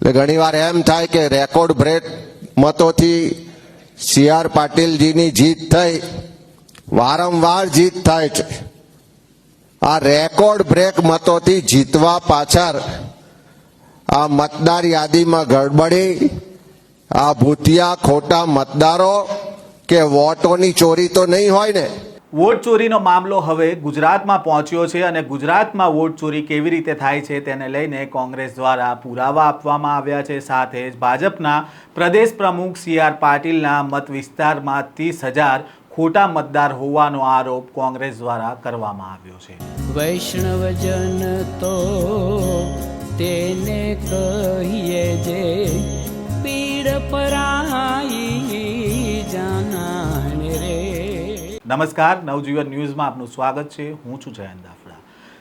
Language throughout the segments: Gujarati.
એટલે ઘણીવાર એમ થાય કે રેકોર્ડ બ્રેક મતોથી સી આર પાટીલજીની જીત થઈ. વારંવાર જીત થાય છે. આ રેકોર્ડ બ્રેક મતોથી જીતવા પાછળ આ મતદાર યાદીમાં ગડબડી, આ ભૂતિયા ખોટા મતદારો કે વોટોની ચોરી તો નહીં હોય ને? વોટ ચોરીનો મામલો હવે ગુજરાતમાં પહોંચ્યો છે અને ગુજરાતમાં વોટ ચોરી કેવી રીતે થાય છે તેને લઈને કોંગ્રેસ દ્વારા પુરાવા આપવામાં આવ્યા છે. સાથે જ ભાજપના પ્રદેશ પ્રમુખ સી આર પાટીલના મત વિસ્તારમાં ત્રીસ હજાર ખોટા મતદાર હોવાનો આરોપ કોંગ્રેસ દ્વારા કરવામાં આવ્યો છે. વૈષ્ણવજન તો તેને કહીએ જે પીડ પરાઈ નમસ્કાર, નવજીવન ન્યૂઝમાં આપનું સ્વાગત છે. હું છું જયંત દાફડા.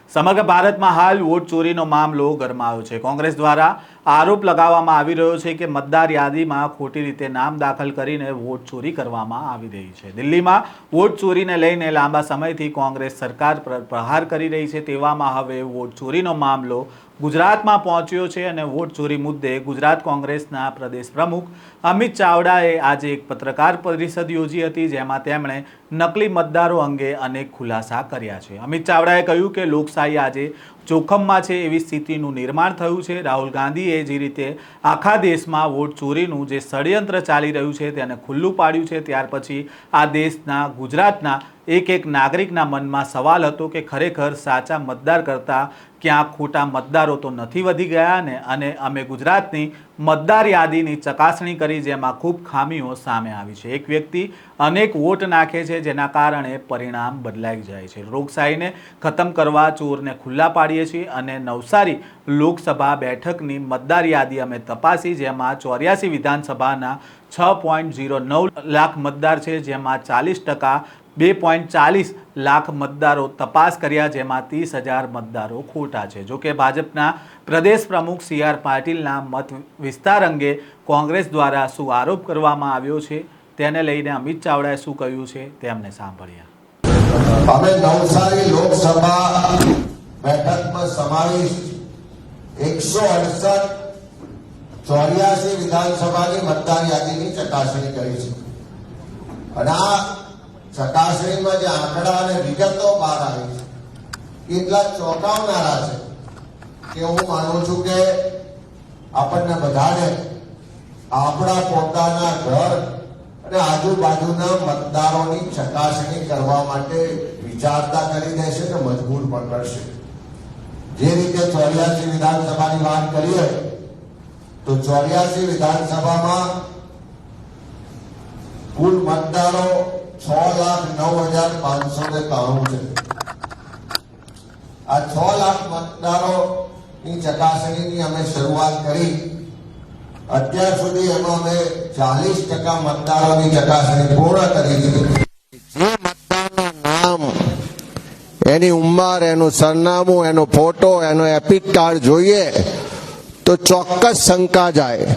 સમગ્ર ભારતમાં હાલ વોટ ચોરીનો મામલો ગરમાયો છે. કોંગ્રેસ દ્વારા આરોપ લગાવવામાં આવી રહ્યો છે કે મતદાર યાદીમાં ખોટી રીતે નામ દાખલ કરીને વોટ ચોરી કરવામાં આવી રહી છે. દિલ્હીમાં વોટ ચોરીને લઈને લાંબા સમયથી કોંગ્રેસ સરકાર પર પ્રહાર કરી રહી છે. તેવામાં હવે વોટ ચોરીનો મામલો ગુજરાતમાં પહોંચ્યો છે અને વોટ ચોરી મુદ્દે ગુજરાત કોંગ્રેસના પ્રદેશ પ્રમુખ અમિત ચાવડાએ આજે એક પત્રકાર પરિષદ યોજી હતી, જેમાં તેમણે નકલી મતદારો અંગે અનેક ખુલાસા કર્યા છે. અમિત ચાવડાએ કહ્યું કે લોકશાહી આજે જોખમમાં છે એવી સ્થિતિનું નિર્માણ થયું છે. રાહુલ ગાંધીએ જે રીતે આખા દેશમાં વોટ ચોરીનું જે ષડયંત્ર ચાલી રહ્યું છે તેને ખુલ્લું પાડ્યું છે. ત્યાર પછી આ દેશના, ગુજરાતના એક એક નાગરિકના મનમાં સવાલ હતો કે ખરેખર સાચા મતદાર કરતાં ક્યાં ખોટા મતદારો તો નથી વધી ગયા ને? અને અમે ગુજરાતની મતદાર યાદીની ચકાસણી કરી જેમાં ખૂબ ખામીઓ સામે આવી છે. એક વ્યક્તિ અનેક વોટ નાખે છે જેના કારણે પરિણામ બદલાઈ જાય છે. લોકશાહીને ખતમ કરવા ચોરને ખુલ્લા પાડીએ છીએ અને નવસારી લોકસભા બેઠકની મતદાર યાદી અમે તપાસી જેમાં ચોર્યાસી વિધાનસભાના છ પોઈન્ટ ઝીરો નવ લાખ મતદાર છે જેમાં ચાલીસ ટકા બે પોઈન્ટ ચાલીસ લાખ મતદારો તપાસ કર્યા, જેમાં ત્રીસ હજાર મતદારો ખોટા છે. જોકે ભાજપના પ્રદેશ પ્રમુખ સી આર પાટીલના મત વિસ્તાર અંગે કોંગ્રેસ દ્વારા શું આરોપ કરવામાં આવ્યો છે, તેને લઈને અમિત ચાવડાએ શું કહ્યું છે તેમને સાંભળ્યા અમે નવસારી લોકસભા બેઠકમાં સમાવિષ્ટ એકસો અડસઠ ચોર્યાસી વિધાનસભાની મતદાર યાદીની ચકાસણી કરી છે. અને આ ચકાસણીમાં જે આંકડા અને વિગતો બહાર આવી છે, એટલા ચોંકાવનારા છે કે હું માનું છું કે આપણને બધાને આપણા પોતાના ઘર અને આજુબાજુના મતદારોની ચકાસણી કરવા માટે વિચારતા કરી દેશે ને મજબૂર પણ કરશે. જે રીતે ચોર્યાસી વિધાનસભાની વાત કરીએ, તો ચોર્યાસી વિધાનસભામાં કુલ મતદારો છ લાખ નવ હજાર પાંચસો ને ત્રાણું છે. આ છ લાખ મતદારો ની ચકાસણીની અમે શરૂઆત કરી. અત્યાર સુધી એમાં અમે ચાલીસ ટકા મતદારોની ચકાસણી પૂર્ણ કરી દીધી. જે મતદારનું નામ, એની ઉંમર, એનું સરનામું, એનો ફોટો, એનો એપિક કાર્ડ જોઈએ તો ચોક્કસ શંકા જાય.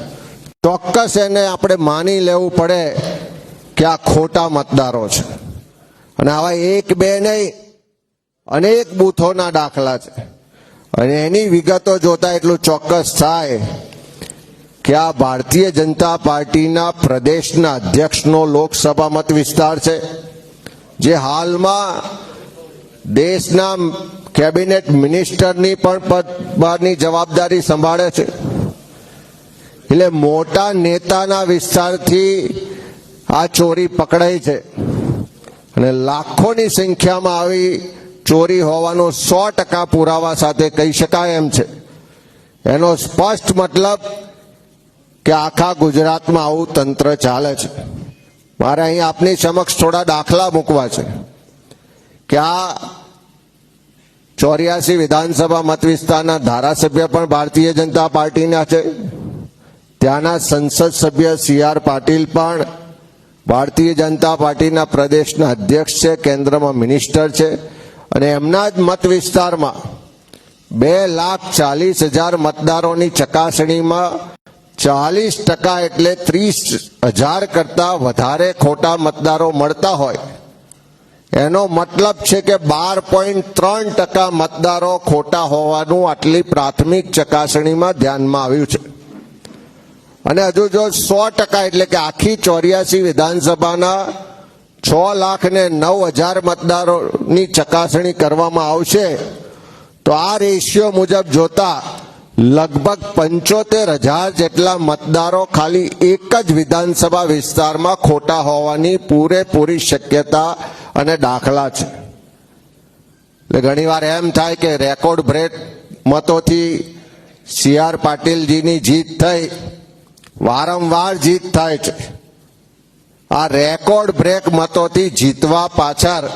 ચોક્કસ એને આપણે માની લેવું પડે. કે આ ખોટા મતદારો છે. અને આવા એક બે નહીં, અનેક બૂથોના દાખલા છે. અને એની વિગતો જોતા એટલું ચોક્કસ થાય કે આ ભારતીય જનતા પાર્ટીના પ્રદેશના અધ્યક્ષનો લોકસભા મત વિસ્તાર છે, જે હાલમાં દેશના કેબિનેટ મિનિસ્ટરની પણ પદની જવાબદારી સંભાળે છે. એટલે મોટા નેતાના વિસ્તારથી આ ચોરી પકડાઈ છે. અને લાખોની સંખ્યામાં આવી ચોરી હોવાનો સો ટકા પુરાવા સાથે કહી શકાય એમ છે. એનો સ્પષ્ટ મતલબ કે આખા ગુજરાતમાં આવું તંત્ર ચાલે છે. મારે અહીં આપની સમક્ષ થોડા દાખલા મૂકવા છે. કે આ ચોર્યાસી વિધાનસભા મત વિસ્તારના ધારાસભ્ય પણ ભારતીય જનતા પાર્ટીના છે. ત્યાંના સંસદ સભ્ય સી આર પાટીલ પણ ભારતીય જનતા પાર્ટીના પ્રદેશના અધ્યક્ષ છે, કેન્દ્રમાં મિનિસ્ટર છે અને એમના જ મત વિસ્તારમાં બે લાખ ચાલીસ હજાર મતદારોની ચકાસણીમાં ચાલીસ ટકા એટલે ત્રીસ હજાર કરતા વધારે ખોટા મતદારો મળતા હોય. એનો મતલબ છે કે બાર પોઈન્ટ ત્રણ ટકા મતદારો ખોટા હોવાનું આટલી પ્રાથમિક ચકાસણીમાં ધ્યાનમાં આવ્યું છે. અને હજુ જો સો ટકા એટલે કે આખી ચોર્યાસી વિધાનસભાના છ લાખ ને નવ હજાર મતદારોની ચકાસણી કરવામાં આવશે, તો આ રેશિયો મુજબ જોતા લગભગ પંચોતેર હજાર જેટલા મતદારો ખાલી એક જ વિધાનસભા વિસ્તારમાં ખોટા હોવાની પૂરેપૂરી શક્યતા અને દાખલા છે. એટલે ઘણીવાર એમ થાય કે રેકોર્ડ બ્રેક મતોથી સી આર પાટીલજીની જીત થઈ વારંવાર જીત થાય છે. આ રેકોર્ડ બ્રેક મતોથી જીતવા પાછળ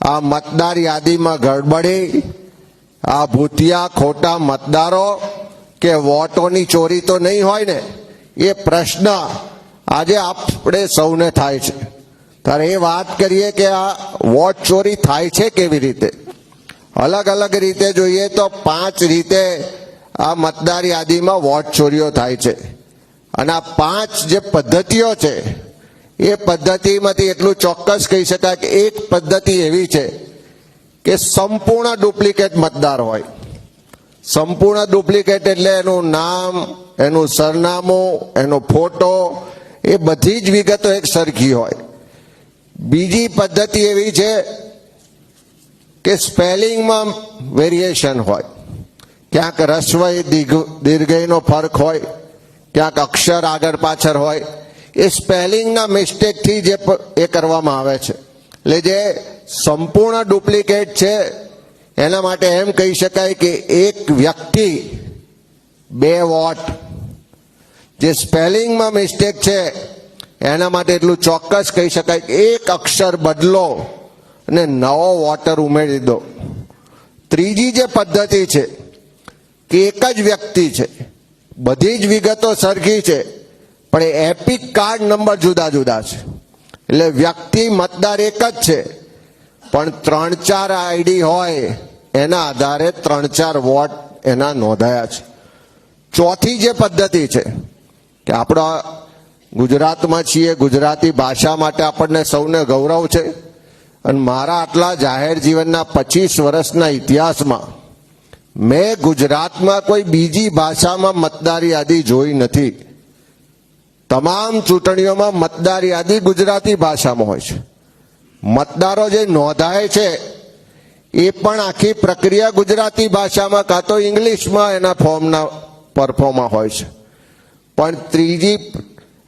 આ મતદાર યાદીમાં ગડબડી, આ ભૂતિયા ખોટા મતદારો કે વોટોની ચોરી તો નહીં હોય ને, એ પ્રશ્ન આજે આપણે સૌને થાય છે. ત્યારે એ વાત કરીએ કે આ વોટ ચોરી થાય છે કેવી રીતે? અલગ અલગ રીતે જોઈએ તો પાંચ રીતે આ મતદાર યાદીમાં વોટ ચોરીઓ થાય છે. અને આ પાંચ જે પદ્ધતિઓ છે, એ પદ્ધતિમાંથી એટલું ચોક્કસ કહી શકાય કે એક પદ્ધતિ એવી છે કે સંપૂર્ણ ડુપ્લિકેટ મતદાર હોય. સંપૂર્ણ ડુપ્લિકેટ એટલે એનું નામ, એનું સરનામું, એનો ફોટો, એ બધી જ વિગતો એક સરખી હોય. બીજી પદ્ધતિ એવી છે કે સ્પેલિંગમાં વેરિએશન હોય. ક્યાંક રસ્વય, દીર્ઘ, દીર્ઘયનો ફરક હોય ક્યાંક અક્ષર આગળ પાછળ હોય, એ સ્પેલિંગના મિસ્ટેકથી જે એ કરવામાં આવે છે. એટલે જે સંપૂર્ણ ડુપ્લિકેટ છે, એના માટે એમ કહી શકાય કે એક વ્યક્તિ, બે વોટ, જે સ્પેલિંગમાં મિસ્ટેક છે, એના માટે એટલું ચોક્કસ કહી શકાય કે એક અક્ષર બદલો અને નવો વોટર ઉમેરી દો. ત્રીજી જે પદ્ધતિ છે, કે એક જ વ્યક્તિ છે બધી જ વિગતો સરખી છે, પણ એપિક કાર્ડ નંબર જુદા જુદા છે. એટલે વ્યક્તિ, મતદાર એક જ છે. પણ ત્રણ ચાર આઈડી હોય, એના આધારે ત્રણ ચાર વોટ એના નોંધાયા છે. ચોથી જે પદ્ધતિ છે, કે આપણા ગુજરાતમાં છીએ, ગુજરાતી ભાષા માટે આપણને સૌને ગૌરવ છે. અને મારા આટલા જાહેર જીવનના પચીસ વર્ષના ઇતિહાસમાં મેં ગુજરાતમાં કોઈ બીજી ભાષામાં મતદાર યાદી જોઈ નથી. તમામ ચૂંટણીઓમાં મતદાર યાદી ગુજરાતી ભાષામાં હોય છે. મતદારો જે નોંધાય છે, એ પણ આખી પ્રક્રિયા ગુજરાતી ભાષામાં કાં તો ઇંગ્લિશમાં એના ફોર્મના પરફોર્મમાં હોય છે. પણ ત્રીજી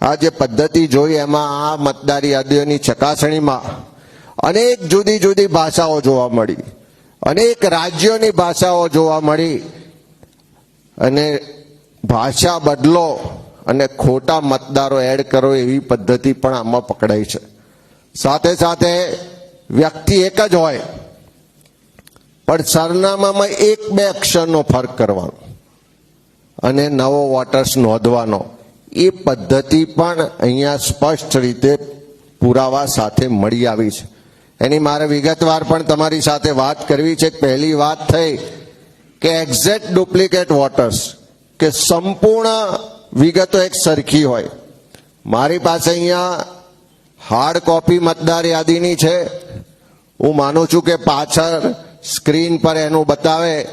આ જે પદ્ધતિ જોઈ એમાં આ મતદાર યાદીઓની ચકાસણીમાં અનેક જુદી જુદી ભાષાઓ જોવા મળી. અનેક રાજ્યોની ભાષાઓ જોવા મળી અને ભાષા બદલો અને ખોટા મતદારો એડ કરો એવી પદ્ધતિ પણ આમાં પકડાઈ છે. સાથે સાથે વ્યક્તિ એક જ હોય, પણ સરનામામાં એક બે અક્ષરનો ફરક કરવાનો અને નવો વોટર્સ નોંધવાનો, એ પદ્ધતિ પણ અહીંયા સ્પષ્ટ રીતે પુરાવા સાથે મળી આવી છે. એની મારે વિગતવાર પણ તમારી સાથે વાત કરવી છે. પહેલી વાત થઈ કે એક્ઝેક્ટ ડુપ્લિકેટ વોટર્સ કે સંપૂર્ણ વિગતો એક સરખી હોય. મારી પાસે અહીંયા હાર્ડ કોપી મતદાર યાદીની છે. હું માનું છું કે પાછળ સ્ક્રીન પર એનું બતાવે.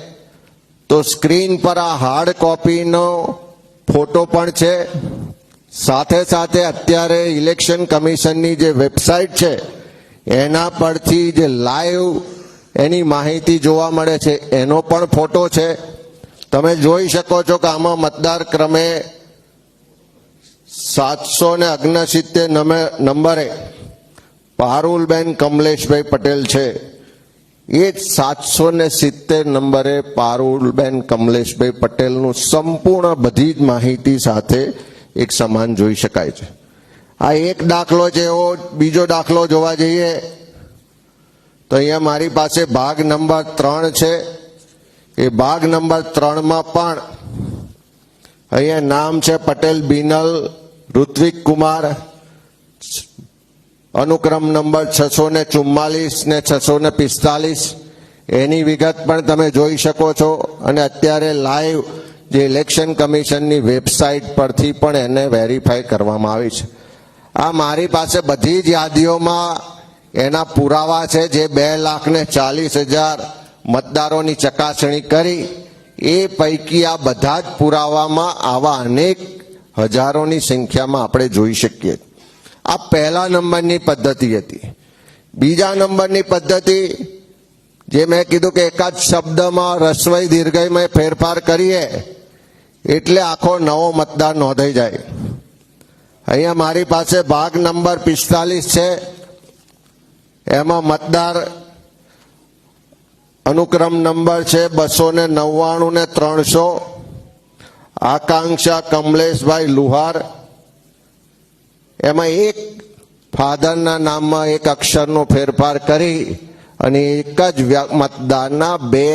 તો સ્ક્રીન પર આ હાર્ડ કોપીનો ફોટો પણ છે. સાથે સાથે અત્યારે ઇલેક્શન કમિશનની જે વેબસાઇટ છે એના પરથી જે લાઈવ એની માહિતી જોવા મળે છે. એનો પણ ફોટો છે. તમે જોઈ શકો છો કે આમાં મતદાર ક્રમે સાતસો ને અગ્નસિત્તેર નંબરે પારુલબેન કમલેશભાઈ પટેલ છે. એ જ સાતસો ને સિત્તેર નંબરે પારુલબેન કમલેશભાઈ પટેલનું સંપૂર્ણ બધી જ માહિતી સાથે એક સમાન જોઈ શકાય છે. આ એક દાખલો છે, એવો બીજો દાખલો જોવા જઈએ, તો અહીંયા મારી પાસે ભાગ નંબર ત્રણ છે. એ ભાગ નંબર ત્રણમાં પણ અહીંયા નામ છે પટેલ બિનલ ઋત્વિક કુમાર, અનુક્રમ નંબર છસો ને ચુમ્માલીસ ને છસો ને પિસ્તાલીસ. એની વિગત પણ તમે જોઈ શકો છો અને અત્યારે લાઈવ જે ઇલેક્શન કમિશનની વેબસાઇટ પરથી પણ એને વેરીફાઈ કરવામાં આવી છે. આ મારી પાસે બધી જ યાદીઓમાં એના પુરાવા છે જે બે લાખ ને ચાલીસ હજાર મતદારોની ચકાસણી કરી. એ પૈકી આ બધા જ પુરાવામાં આવા અનેક હજારોની સંખ્યામાં આપણે જોઈ શકીએ. આ પહેલા નંબરની પદ્ધતિ હતી. બીજા નંબરની પદ્ધતિ જે મેં કીધું કે એકાદ શબ્દમાં રસવઈ દીર્ઘયમાં ફેરફાર કરીએ, એટલે આખો નવો મતદાર નોંધાઈ જાય. અહીંયા મારી પાસે ભાગ નંબર પિસ્તાલીસ છે. એમાં મતદાર અનુક્રમ નંબર છે બસો ને નવ્વાણું ને ત્રણસો. આકાંક્ષા કમલેશભાઈ લુહાર. એમાં એક ફાધરના નામમાં એક અક્ષરનો ફેરફાર કરી અને એક જ મતદારના બે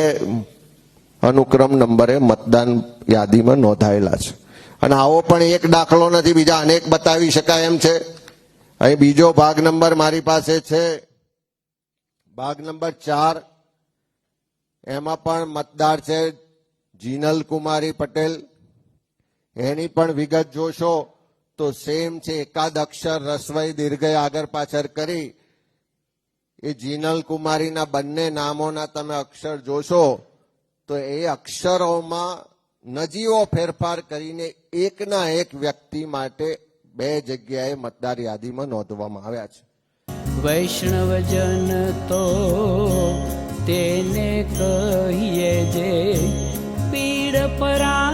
અનુક્રમ નંબરે મતદાન યાદીમાં નોંધાયેલા છે. અને આવો પણ એક દાખલો નથી, બીજા અનેક બતાવી શકાય એમ છે. અહીં બીજો ભાગ નંબર મારી પાસે છે. ભાગ નંબર ચાર. એમાં પણ મતદાર છે જીનલ કુમારી પટેલ. એની પણ વિગત જોશો તો સેમ છે, એકાદ અક્ષર રસવઈ દીર્ઘય આગળ પાછળ કરી. એ જીનલ કુમારીના બંને નામોના તમે અક્ષર જોશો તો એ અક્ષરોમાં નજીવો ફેરફાર કરીને એકના એક વ્યક્તિ માટે બે જગ્યાએ મતદાર યાદીમાં નોંધવામાં આવ્યા છે. વૈષ્ણવજન તો તેને કહીએ જે પીડ પરા